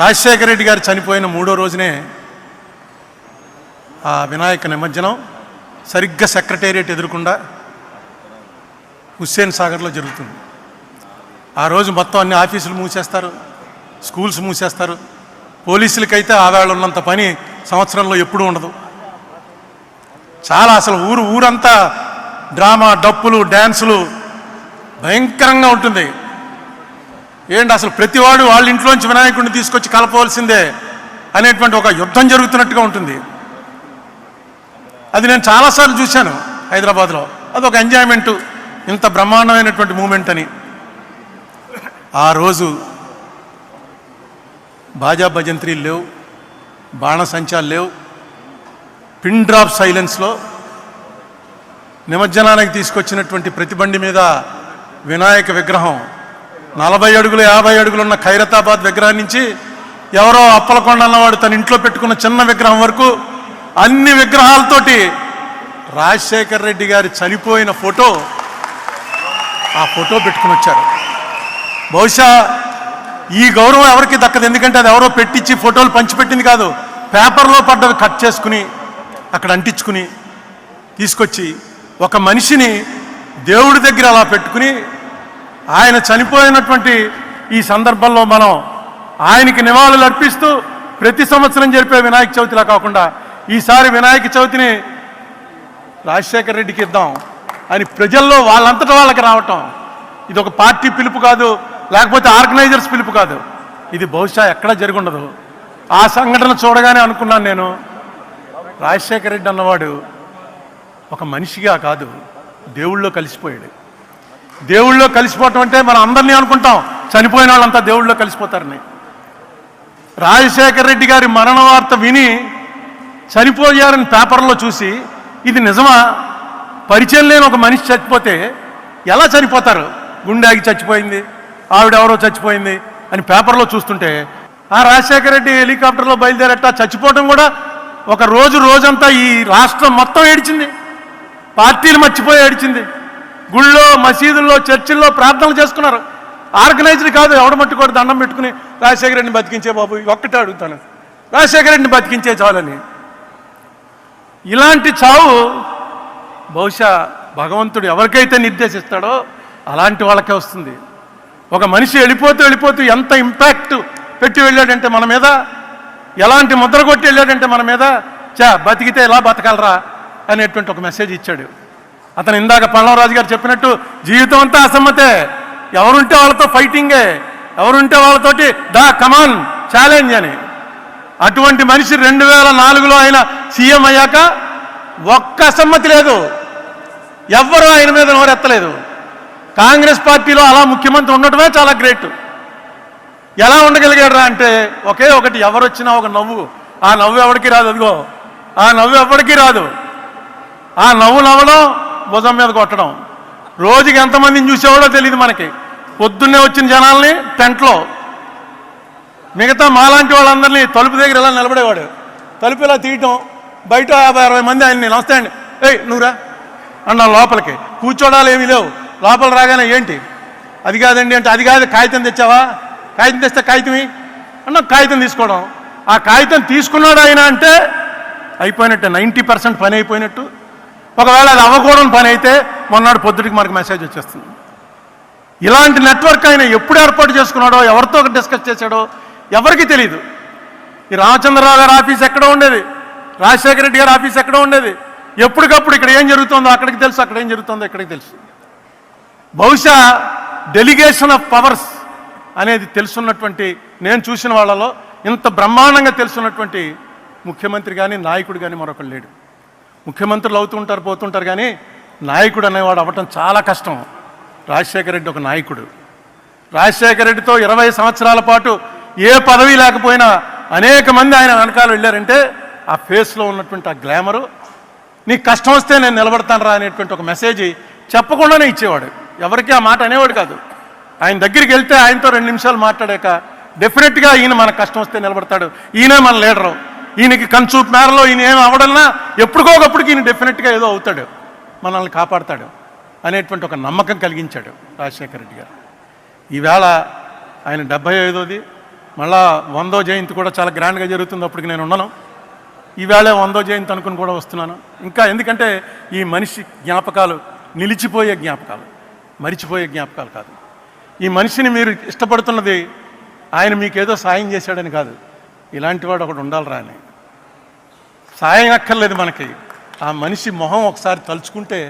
రాజశేఖర రెడ్డి గారు చనిపోయిన మూడో రోజునే ఆ వినాయక నిమజ్జనం సరిగ్గా సెక్రటేరియట్ ఎదురకుండా హుస్సేన్ సాగర్లో జరుగుతుంది. ఆ రోజు మొత్తం అన్ని ఆఫీసులు మూసేస్తారు స్కూల్స్ మూసేస్తారు. పోలీసులకైతే ఆవేళ ఉన్నంత పని సంవత్సరంలో ఎప్పుడూ ఉండదు. చాలా అసలు ఊరు ఊరంతా డ్రామా డప్పులు డ్యాన్సులు భయంకరంగా ఉంటుంది. ఏంటి అసలు ప్రతివాడు వాళ్ళ ఇంట్లోంచి వినాయకుడిని తీసుకొచ్చి కలపవలసిందే అనేటువంటి ఒక యుద్ధం జరుగుతున్నట్టుగా ఉంటుంది. అది నేను చాలాసార్లు చూశాను హైదరాబాద్లో. అది ఒక ఎంజాయ్మెంట్ ఇంత బ్రహ్మాండమైనటువంటి మూమెంట్ అని. ఆ రోజు బాజా భజంత్రీలు లేవు బాణసంచాలు లేవు పిన్ డ్రాప్ సైలెన్స్లో నిమజ్జనానికి తీసుకొచ్చినటువంటి ప్రతి బండి మీద వినాయక విగ్రహం నలభై అడుగులు యాభై అడుగులు ఉన్న ఖైరతాబాద్ విగ్రహం నుంచి ఎవరో అప్పలకొండ అన్నవాడు తన ఇంట్లో పెట్టుకున్న చిన్న విగ్రహం వరకు అన్ని విగ్రహాలతోటి రాజశేఖర్ రెడ్డి గారి చనిపోయిన ఫోటో ఆ ఫోటో పెట్టుకుని వచ్చారు. బహుశా ఈ గౌరవం ఎవరికి దక్కదు ఎందుకంటే అది ఎవరో పెట్టించి ఫోటోలు పంచిపెట్టింది కాదు. పేపర్లో పడ్డవి కట్ చేసుకుని అక్కడ అంటించుకుని తీసుకొచ్చి ఒక మనిషిని దేవుడి దగ్గర అలా పెట్టుకుని ఆయన చనిపోయినటువంటి ఈ సందర్భంలో మనం ఆయనకి నివాళులు అర్పిస్తూ ప్రతి సంవత్సరం జరిపే వినాయక చవితిలా కాకుండా ఈసారి వినాయక చవితిని రాజశేఖర రెడ్డికి ఇద్దాం అని ప్రజల్లో వాళ్ళంతటా వాళ్ళకి రావటం. ఇది ఒక పార్టీ పిలుపు కాదు లేకపోతే ఆర్గనైజర్స్ పిలుపు కాదు. ఇది బహుశా ఎక్కడా జరిగి ఉండదు ఆ సంఘటన చూడగానే అనుకున్నాను నేను రాజశేఖర రెడ్డి అన్నవాడు ఒక మనిషిగా కాదు దేవుళ్ళో కలిసిపోయాడు. దేవుళ్ళో కలిసిపోవటం అంటే మనం అందరినీ అనుకుంటాం. చనిపోయిన వాళ్ళంతా దేవుళ్ళో కలిసిపోతారని. రాజశేఖర రెడ్డి గారి మరణ వార్త విని చనిపోయారని పేపర్లో చూసి ఇది నిజమా? పరిచయం లేని ఒక మనిషి చచ్చిపోతే ఎలా చనిపోతారు? గుండె ఆగి చచ్చిపోయింది. ఆవిడెవరో చచ్చిపోయింది అని పేపర్లో చూస్తుంటే ఆ రాజశేఖర రెడ్డి హెలికాప్టర్లో బయలుదేరట. చచ్చిపోవటం కూడా ఒక రోజు రోజంతా ఈ రాష్ట్రం మొత్తం ఏడిచింది. పార్టీలు మర్చిపోయి ఏడిచింది. గుళ్ళో మసీదుల్లో చర్చిల్లో ప్రార్థనలు చేసుకున్నారు. ఆర్గనైజ్డ్ కాదు ఎవడ దండం పెట్టుకుని రాజశేఖర రెడ్డిని బతికించే బాబు ఒక్కటే అడుగుతాను. రాజశేఖర రెడ్డిని బతికించే చాలని. ఇలాంటి చావు బహుశా భగవంతుడు ఎవరికైతే నిర్దేశిస్తాడో అలాంటి వాళ్ళకే వస్తుంది. ఒక మనిషి వెళ్ళిపోతూ వెళ్ళిపోతూ ఎంత ఇంపాక్ట్ పెట్టి వెళ్ళాడంటే మన మీద ఎలాంటి ముద్ర కొట్టి వెళ్ళాడంటే మన మీద చా బతికితే ఎలా బతకాలరా అనేటువంటి ఒక మెసేజ్ ఇచ్చాడు. అతను ఇందాక పల్లవరాజు గారు చెప్పినట్టు జీవితం అంతా అసమ్మతే. ఎవరుంటే వాళ్ళతో ఫైటింగే. ఎవరుంటే వాళ్ళతోటి దా కమాన్ ఛాలెంజ్ అని. అటువంటి మనిషి రెండు వేల నాలుగులో ఆయన సీఎం అయ్యాక ఒక్క అసమ్మతి లేదు. ఎవ్వరూ ఆయన మీద నోరెత్తలేదు. కాంగ్రెస్ పార్టీలో అలా ముఖ్యమంత్రి ఉండటమే చాలా గ్రేట్. ఎలా ఉండగలిగాడరా అంటే ఒకే ఒకటి ఎవరు వచ్చినా ఒక నవ్వు. ఆ నవ్వు ఎవరికి రాదు అదిగో. ఆ నవ్వు ఎవరికి రాదు. ఆ నవ్వు నవ్వడం భుజం మీద కొట్టడం. రోజుకి ఎంతమందిని చూసేవాడో తెలియదు మనకి. పొద్దున్నే వచ్చిన జనాల్ని టెంట్లో. మిగతా మాలాంటి వాళ్ళందరినీ తలుపు దగ్గర ఇలా నిలబడేవాడు? తలుపు ఇలా తీయటం? బయట యాభై అరవై మంది ఆయన నేను వస్తాయండి. ఏయ్ నువ్వురా. అన్నా లోపలికి. కూర్చోడాలు ఏమీ లేవు. లోపల రాగానే ఏంటి? అది కాదండి అంటే అది కాదు కాగితం తెచ్చావా? కాగితం తెస్తే కాగితమి? అన్న కాగితం తీసుకోవడం. ఆ కాగితం తీసుకున్నాడు ఆయన అంటే అయిపోయినట్టే. నైంటీ పర్సెంట్ పని అయిపోయినట్టు. ఒకవేళ అది అవ్వకూడని పని అయితే మొన్నటి పొద్దుటికి మనకు మెసేజ్ వచ్చేస్తుంది. ఇలాంటి నెట్వర్క్ ఆయన ఎప్పుడు ఏర్పాటు చేసుకున్నాడో ఎవరితో డిస్కస్ చేశాడో ఎవరికి తెలియదు ఈ రామచంద్రరావు గారి ఆఫీస్ ఎక్కడ ఉండేది. రాజశేఖర రెడ్డి గారి ఆఫీస్ ఎక్కడ ఉండేది. ఎప్పటికప్పుడు ఇక్కడ ఏం జరుగుతుందో అక్కడికి తెలుసు అక్కడ ఏం జరుగుతుందో ఇక్కడికి తెలుసు. బహుశా డెలిగేషన్ ఆఫ్ పవర్స్ అనేది తెలుసున్నటువంటి నేను చూసిన వాళ్ళలో ఇంత బ్రహ్మాండంగా తెలుసున్నటువంటి ముఖ్యమంత్రి కానీ నాయకుడు కానీ మరొకరు లేడు. ముఖ్యమంత్రులు అవుతుంటారు పోతుంటారు కానీ నాయకుడు అనేవాడు అవ్వటం చాలా కష్టం. రాజశేఖర రెడ్డి ఒక నాయకుడు. రాజశేఖర రెడ్డితో ఇరవై సంవత్సరాల పాటు ఏ పదవి లేకపోయినా అనేక మంది ఆయన వెనకాల వెళ్ళారంటే ఆ ఫేస్లో ఉన్నటువంటి ఆ గ్లామరు నీకు కష్టం వస్తే నేను నిలబడతాను రా అనేటువంటి ఒక మెసేజ్ చెప్పకుండానే ఇచ్చేవాడు. ఎవరికి ఆ మాట అనేవాడు కాదు. ఆయన దగ్గరికి వెళ్తే ఆయనతో రెండు నిమిషాలు మాట్లాడాక డెఫినెట్గా ఈయన మనకు కష్టం వస్తే నిలబడతాడు. ఈయనే మన లీడరు. ఈయనకి కంచూపు మేరలో ఈయన ఏం అవ్వడన్నా ఒకప్పుడు ఈయన డెఫినెట్గా ఏదో అవుతాడు. మనల్ని కాపాడతాడు అనేటువంటి ఒక నమ్మకం కలిగించాడు రాజశేఖర రెడ్డి గారు. ఈవేళ ఆయన డెబ్బై ఐదోది మళ్ళా వందో జయంతి కూడా చాలా గ్రాండ్గా జరుగుతుంది అప్పటికి నేను ఉన్నాను. ఈవేళ వందో జయంతి అనుకుని కూడా వస్తున్నాను. ఇంకా ఎందుకంటే ఈ మనిషి జ్ఞాపకాలు నిలిచిపోయే జ్ఞాపకాలు మరిచిపోయే జ్ఞాపకాలు కాదు. ఈ మనిషిని మీరు ఇష్టపడుతున్నది ఆయన మీకేదో సాయం చేశాడని కాదు. ఇలాంటి వాడు ఒకడు ఉండాలిరా అని. సాయం అక్కర్లేదు మనకి. ఆ మనిషి మొహం ఒకసారి తలుచుకుంటే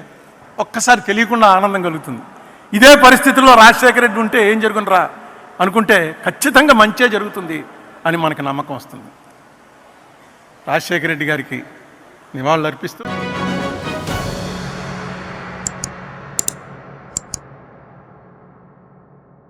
ఒక్కసారి తెలియకుండా ఆనందం కలుగుతుంది. ఇదే పరిస్థితుల్లో రాజశేఖర రెడ్డి ఉంటే ఏం జరుగునరా అనుకుంటే ఖచ్చితంగా మంచే జరుగుతుంది అని మనకు నమ్మకం వస్తుంది. రాజశేఖర రెడ్డి గారికి నివాళులు అర్పిస్తూ